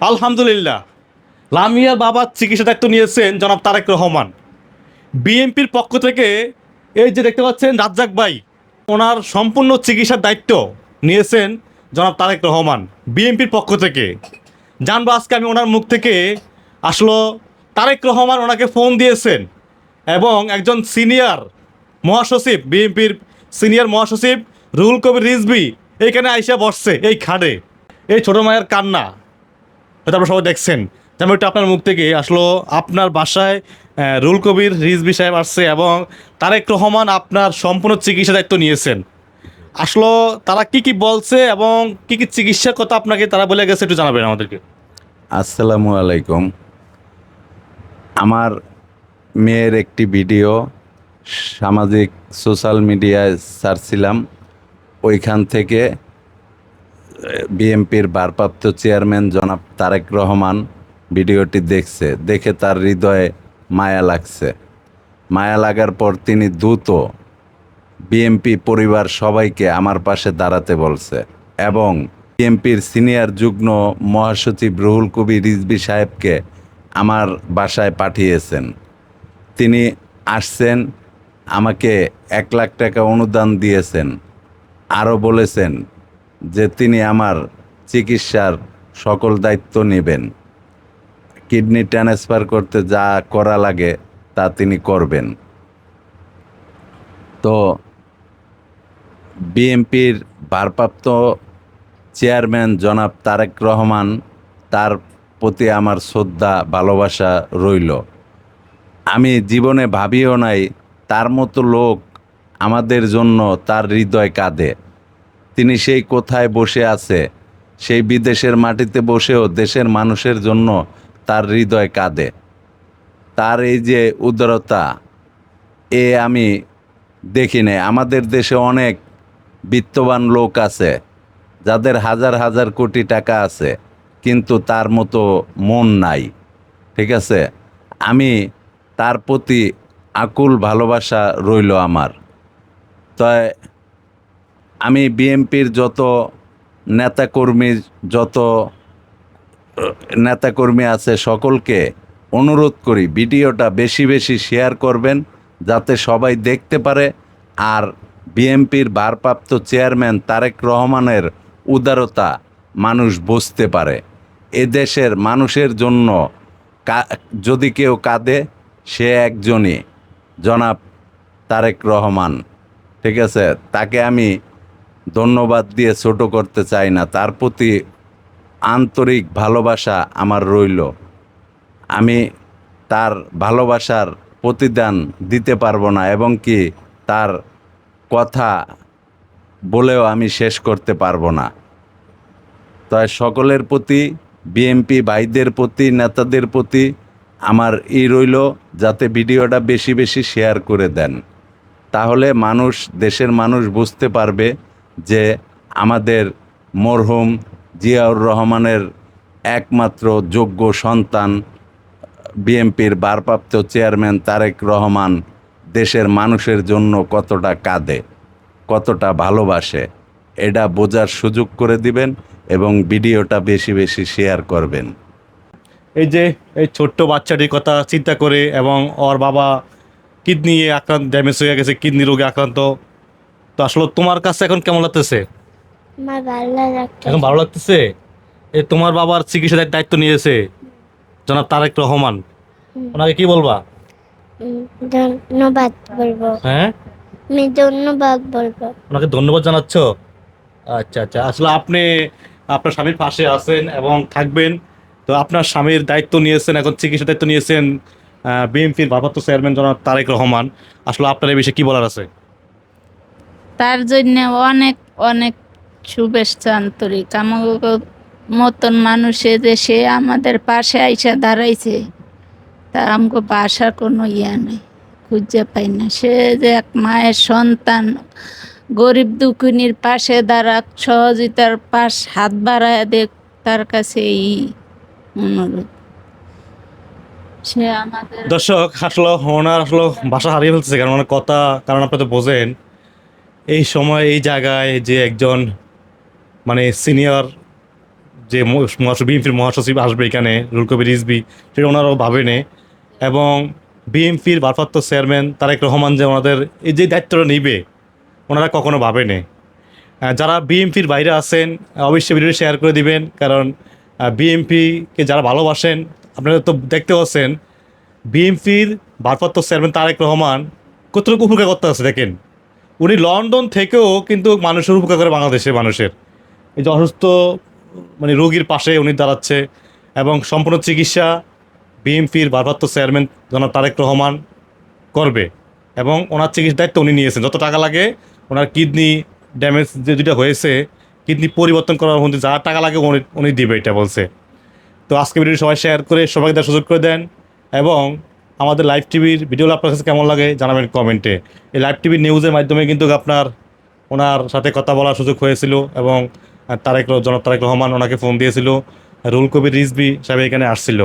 আলহামদুলিল্লাহ। লামিয়ার বাবার চিকিৎসা দায়িত্ব নিয়েছেন জনাব তারেক রহমান। বিএনপির পক্ষ থেকে এই যে দেখতে পাচ্ছেন রাজ্জাক ভাই, ওনার সম্পূর্ণ চিকিৎসার দায়িত্ব নিয়েছেন জনাব তারেক রহমান বিএনপির পক্ষ থেকে। জানব আজকে আমি ওনার মুখ থেকে আসলো তারেক রহমান ওনাকে ফোন দিয়েছেন এবং একজন সিনিয়র মহাসচিব, বিএনপির সিনিয়র মহাসচিব রুহুল কবির রিজবি এইখানে আইসা বসছে এই খাড়ে এই ছোটো মায়ের কান্না। হয়তো আপনারা সবাই দেখছেন। যেমন একটু আপনার মুখ থেকে আসলো, আপনার বাসায় রুল কবির রিজবি সাহেব আসছে এবং তারেক রহমান আপনার সম্পূর্ণ চিকিৎসা দায়িত্ব নিয়েছেন। আসলো, তারা কি কি বলছে এবং কি কি চিকিৎসার কথা আপনাকে তারা বলে গেছে একটু জানাবেন আমাদেরকে। আসসালামু আলাইকুম। আমার মেয়ের একটি ভিডিও সামাজিক সোশ্যাল মিডিয়ায় ছাড়ছিলাম। ওইখান থেকে বিএমপির ভারপ্রাপ্ত চেয়ারম্যান জনাব তারেক রহমান ভিডিওটি দেখছে, দেখে তার হৃদয়ে মায়া লাগছে। মায়া লাগার পর তিনি দ্রুত বিএমপি পরিবার সবাইকে আমার পাশে দাঁড়াতে বলছে এবং বিএমপির সিনিয়র যুগ্ম মহাসচিব রুহুল কবির রিজবি সাহেবকে আমার বাসায় পাঠিয়েছেন। তিনি আসছেন, আমাকে এক লাখ টাকা অনুদান দিয়েছেন, আরও বলেছেন যে তিনি আমার চিকিৎসার সকল দায়িত্ব নেবেন। কিডনি ট্রান্সফার করতে যা করা লাগে তা তিনি করবেন। তো বিএনপির ভারপ্রাপ্ত চেয়ারম্যান জনাব তারেক রহমান তার প্রতি আমার শ্রদ্ধা, ভালোবাসা রইল। আমি জীবনে ভাবিও নাই তার মতো লোক আমাদের জন্য তার হৃদয় কাঁদে। তিনি সেই কোথায় বসে আছে, সেই বিদেশের মাটিতে বসেও দেশের মানুষের জন্য তার হৃদয় কাঁদে। তার এই যে উদারতা, এ আমি দেখি নাই। আমাদের দেশে অনেক বিত্তবান লোক আছে, যাদের হাজার হাজার কোটি টাকা আছে, কিন্তু তার মতো মন নাই, ঠিক আছে? আমি তার প্রতি আকুল ভালোবাসা রইল আমার। তাই আমি বিএমপির যত নেতাকর্মী যত নেতাকর্মী আছে সকলকে অনুরোধ করি ভিডিওটা বেশি বেশি শেয়ার করবেন যাতে সবাই দেখতে পারে। আর বিএমপির ভারপ্রাপ্ত চেয়ারম্যান তারেক রহমানের উদারতা মানুষ বুঝতে পারে। এদেশের মানুষের জন্য যদি কেউ কাঁদে, সে একজনই, জনাব তারেক রহমান। ঠিক আছে? তাকে আমি ধন্যবাদ দিয়ে ছোট করতে চাই না। তার প্রতি আন্তরিক ভালোবাসা আমার রইল। আমি তার ভালোবাসার প্রতিদান দিতে পারব না এবং কি তার কথা বলেও আমি শেষ করতে পারব না। তাই সকলের প্রতি বিএমপি ভাইদের প্রতি, নেতাদের প্রতি আমার ই রইল যাতে ভিডিওটা বেশি বেশি শেয়ার করে দেন। তাহলে মানুষ, দেশের মানুষ বুঝতে পারবে যে আমাদের মরহুম জিয়াউর রহমানের একমাত্র যোগ্য সন্তান বিএমপির ভারপ্রাপ্ত চেয়ারম্যান তারেক রহমান দেশের মানুষের জন্য কতটা কাঁদে, কতটা ভালোবাসে, এটা বোঝার সুযোগ করে দিবেন এবং ভিডিওটা বেশি বেশি শেয়ার করবেন। এই যে এই ছোট্ট বাচ্চাটির কথা চিন্তা করে এবং ওর বাবা কিডনি আক্রান্ত ড্যামেজ হয়ে গেছে, কিডনি রোগে আক্রান্ত তো আসলে তোমার কাছে এখন কেমন লাগতেছে? এখন ভালো লাগতেছে? এই তোমার বাবার চিকিৎসার দায়িত্ব নিয়েছে। জনাব তারেক রহমান। ওনাকে কি বলবা? ধন্যবাদ বলব। হ্যাঁ? আমি ধন্যবাদ বলব। ওনাকে ধন্যবাদ জানাচ্ছ? আচ্ছা আচ্ছা। আসলে আপনি আপনার স্বামীর পাশে আছেন এবং থাকবেন। তো আপনার স্বামীর দায়িত্ব নিয়েছেন এখন চিকিৎসা দায়িত্ব নিয়েছেন বিএনপির ভারপ্রাপ্ত চেয়ারম্যান জনাব তারেক রহমান। আসলে আপনার এই বিষয়ে কি বলার আছে? তার জন্য অনেক অনেক শুভেচ্ছা আন্তরিক। আমাকে মতন মানুষে যে সে আমাদের পাশে আইসা দাঁড়াইছে, তা আমাকে বাসার কোনো ইয়া নেই, খুঁজে পাই না। সে যে এক মায়ের সন্তান, গরিব দুঃখিনীর পাশে দাঁড়াক সহযোগিতার পাশ হাত বাড়ায় দেখ তার কাছে এই অনুরোধ সে আমাদের দর্শক আসলে ওনার আসলে ভাষা হারিয়ে ফেলতেছে, কারণ ওনার কথা, কারণ আপনি তো বোঝেন। এই সময়, এই জায়গায় যে একজন মানে সিনিয়র যে বিএনপির মহাসচিব আসবে এখানে রুল রিজবি সেটা ওনারাও ভাবেনে এবং বিএনপির ভারপ্রাপ্ত চেয়ারম্যান তারেক রহমান যে ওনাদের এই যে দায়িত্বটা নিবে, ওনারা কখনো ভাবেনে। যারা বিএনপির বাইরে আছেন, অবশ্যই ভিডিওটি শেয়ার করে দিবেন, কারণ বিএনপিকে যারা ভালোবাসেন, আপনারা তো দেখতে পাচ্ছেন, বিএনপির ভারপ্রাপ্ত চেয়ারম্যান তারেক রহমান কতটুকু উপকার করতে আছে, দেখেন। উনি লন্ডন থেকেও কিন্তু মানুষের উপকার করে বাংলাদেশের মানুষের। এই যে অসুস্থ মানে রোগীর পাশে উনি দাঁড়াচ্ছে এবং সম্পূর্ণ চিকিৎসা বিএনপির ভারপ্রাপ্ত চেয়ারম্যান জনাব তারেক রহমান করবে এবং ওনার চিকিৎসার দায়িত্ব উনি নিয়েছেন। যত টাকা লাগে ওনার কিডনি ড্যামেজ যে দুটা হয়েছে, কিডনি পরিবর্তন করার মধ্যে যা টাকা লাগে উনি উনি দিবে, এটা বলছে। তো আজকে ভিডিও সবাই শেয়ার করে সবাইকে দেওয়ার সুযোগ করে দেন এবং আমাদের লাইভ টিভির ভিডিও আপনার কাছে কেমন লাগে জানাবেন কমেন্টে এই লাইভ টিভির নিউজের মাধ্যমে কিন্তু আপনার ওনার সাথে কথা বলার সুযোগ হয়েছিল এবং তারেক জনাব তারেক রহমান ওনাকে ফোন দিয়েছিল। রুল কবির রিজবি সাহেব এখানে আসছিল।